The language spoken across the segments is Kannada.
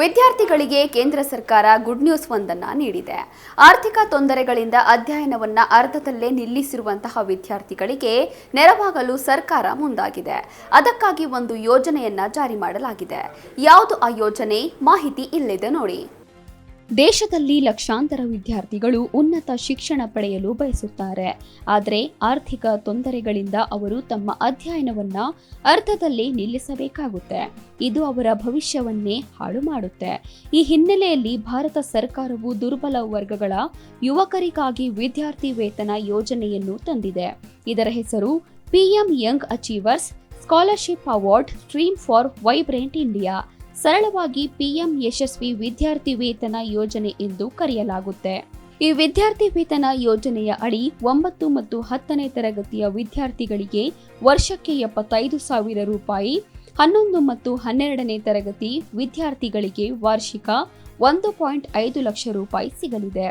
ವಿದ್ಯಾರ್ಥಿಗಳಿಗೆ ಕೇಂದ್ರ ಸರ್ಕಾರ ಗುಡ್ ನ್ಯೂಸ್ ಒಂದನ್ನು ನೀಡಿದೆ. ಆರ್ಥಿಕ ತೊಂದರೆಗಳಿಂದ ಅಧ್ಯಯನವನ್ನ ಅರ್ಧದಲ್ಲೇ ನಿಲ್ಲಿಸಿರುವಂತಹ ವಿದ್ಯಾರ್ಥಿಗಳಿಗೆ ನೆರವಾಗಲು ಸರ್ಕಾರ ಮುಂದಾಗಿದೆ. ಅದಕ್ಕಾಗಿ ಒಂದು ಯೋಜನೆಯನ್ನ ಜಾರಿ ಮಾಡಲಾಗಿದೆ. ಯಾವುದು ಆ ಯೋಜನೆ? ಮಾಹಿತಿ ಇಲ್ಲಿದೆ ನೋಡಿ. ದೇಶದಲ್ಲಿ ಲಕ್ಷಾಂತರ ವಿದ್ಯಾರ್ಥಿಗಳು ಉನ್ನತ ಶಿಕ್ಷಣ ಪಡೆಯಲು ಬಯಸುತ್ತಾರೆ. ಆದರೆ ಆರ್ಥಿಕ ತೊಂದರೆಗಳಿಂದ ಅವರು ತಮ್ಮ ಅಧ್ಯಯನವನ್ನ ಅರ್ಥದಲ್ಲಿ ನಿಲ್ಲಿಸಬೇಕಾಗುತ್ತೆ. ಇದು ಅವರ ಭವಿಷ್ಯವನ್ನೇ ಹಾಳು ಮಾಡುತ್ತೆ. ಈ ಹಿನ್ನೆಲೆಯಲ್ಲಿ ಭಾರತ ಸರ್ಕಾರವು ದುರ್ಬಲ ವರ್ಗಗಳ ಯುವಕರಿಗಾಗಿ ವಿದ್ಯಾರ್ಥಿ ವೇತನ ಯೋಜನೆಯನ್ನು ತಂದಿದೆ. ಇದರ ಹೆಸರು PM young achievers scholarship award stream for vibrant India. ಸರಳವಾಗಿ ಪಿಎಂ ಯಶಸ್ವಿ ವಿದ್ಯಾರ್ಥಿ ವೇತನ ಯೋಜನೆ ಎಂದು ಕರೆಯಲಾಗುತ್ತೆ. ಈ ವಿದ್ಯಾರ್ಥಿ ವೇತನ ಯೋಜನೆಯ ಅಡಿ ಒಂಬತ್ತು ಮತ್ತು ಹತ್ತನೇ ತರಗತಿಯ ವಿದ್ಯಾರ್ಥಿಗಳಿಗೆ ವರ್ಷಕ್ಕೆ ಎಪ್ಪತ್ತೈದು ಸಾವಿರ ರೂಪಾಯಿ, ಹನ್ನೊಂದು ಮತ್ತು ಹನ್ನೆರಡನೇ ತರಗತಿ ವಿದ್ಯಾರ್ಥಿಗಳಿಗೆ ವಾರ್ಷಿಕ ಒಂದು ಪಾಯಿಂಟ್ ಐದು ಲಕ್ಷ ರೂಪಾಯಿ ಸಿಗಲಿದೆ.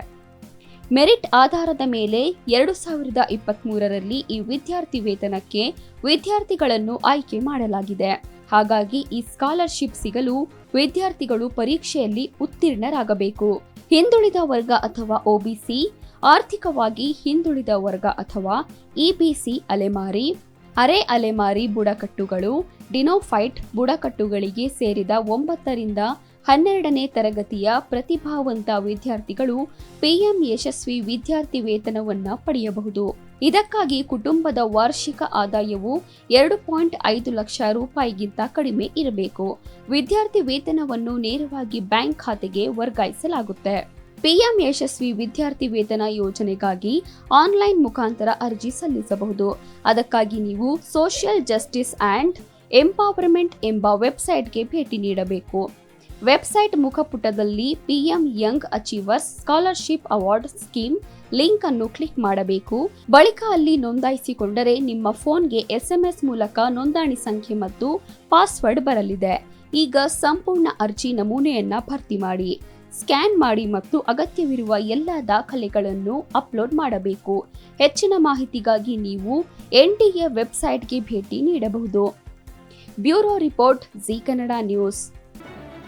ಮೆರಿಟ್ ಆಧಾರದ ಮೇಲೆ ಎರಡು ಸಾವಿರದ ಇಪ್ಪತ್ತ್ಮೂರರಲ್ಲಿ ಈ ವಿದ್ಯಾರ್ಥಿ ವೇತನಕ್ಕೆ ವಿದ್ಯಾರ್ಥಿಗಳನ್ನು ಆಯ್ಕೆ ಮಾಡಲಾಗಿದೆ. ಹಾಗಾಗಿ ಈ ಸ್ಕಾಲರ್ಶಿಪ್ ಸಿಗಲು ವಿದ್ಯಾರ್ಥಿಗಳು ಪರೀಕ್ಷೆಯಲ್ಲಿ ಉತ್ತೀರ್ಣರಾಗಬೇಕು. ಹಿಂದುಳಿದ ವರ್ಗ ಅಥವಾ ಒಬಿಸಿ ಆರ್ಥಿಕವಾಗಿ ಹಿಂದುಳಿದ ವರ್ಗ ಅಥವಾ ಇಬಿಸಿ ಅಲೆಮಾರಿ, ಅರೆ ಅಲೆಮಾರಿ ಬುಡಕಟ್ಟುಗಳು, ಡಿನೋಫೈಟ್ ಬುಡಕಟ್ಟುಗಳಿಗೆ ಸೇರಿದ ಒಂಬತ್ತರಿಂದ ಹನ್ನೆರಡನೇ ತರಗತಿಯ ಪ್ರತಿಭಾವಂತ ವಿದ್ಯಾರ್ಥಿಗಳು ಪಿಎಂ ಯಶಸ್ವಿ ವಿದ್ಯಾರ್ಥಿ ವೇತನವನ್ನ ಪಡೆಯಬಹುದು. ಇದಕ್ಕಾಗಿ ಕುಟುಂಬದ ವಾರ್ಷಿಕ ಆದಾಯವು ಎರಡು ಪಾಯಿಂಟ್ ಐದು ಲಕ್ಷ ರೂಪಾಯಿಗಿಂತ ಕಡಿಮೆ ಇರಬೇಕು. ವಿದ್ಯಾರ್ಥಿ ವೇತನವನ್ನು ನೇರವಾಗಿ ಬ್ಯಾಂಕ್ ಖಾತೆಗೆ ವರ್ಗಾಯಿಸಲಾಗುತ್ತೆ. ಪಿಎಂ ಯಶಸ್ವಿ ವಿದ್ಯಾರ್ಥಿ ವೇತನ ಯೋಜನೆಗಾಗಿ ಆನ್ಲೈನ್ ಮುಖಾಂತರ ಅರ್ಜಿ ಸಲ್ಲಿಸಬಹುದು. ಅದಕ್ಕಾಗಿ ನೀವು ಸೋಷಿಯಲ್ ಜಸ್ಟಿಸ್ ಆ್ಯಂಡ್ ಎಂಪವರ್ಮೆಂಟ್ ಎಂಬ ವೆಬ್ಸೈಟ್ಗೆ ಭೇಟಿ ನೀಡಬೇಕು. Website ಮುಖಪುಟದಲ್ಲಿ PM young achievers scholarship award scheme link ಅನ್ನು ಕ್ಲಿಕ್ ಮಾಡಬೇಕು. ಬಳಿಕ ಅಲ್ಲಿ ನೋಂದಾಯಿಸಿಕೊಂಡರೆ ನಿಮ್ಮ ಫೋನ್ಗೆ ಎಸ್ಎಂಎಸ್ ಮೂಲಕ ನೋಂದಣಿ ಸಂಖ್ಯೆ ಮತ್ತು ಪಾಸ್ವರ್ಡ್ ಬರಲಿದೆ. ಈಗ ಸಂಪೂರ್ಣ ಅರ್ಜಿ ನಮೂನೆಯನ್ನ ಭರ್ತಿ ಮಾಡಿ, ಸ್ಕ್ಯಾನ್ ಮಾಡಿ ಮತ್ತು ಅಗತ್ಯವಿರುವ ಎಲ್ಲ ದಾಖಲೆಗಳನ್ನು ಅಪ್ಲೋಡ್ ಮಾಡಬೇಕು. ಹೆಚ್ಚಿನ ಮಾಹಿತಿಗಾಗಿ ನೀವು ಎನ್ಟಿಎ ವೆಬ್ಸೈಟ್ಗೆ ಭೇಟಿ ನೀಡಬಹುದು. Bureau report, Zee Kannada news.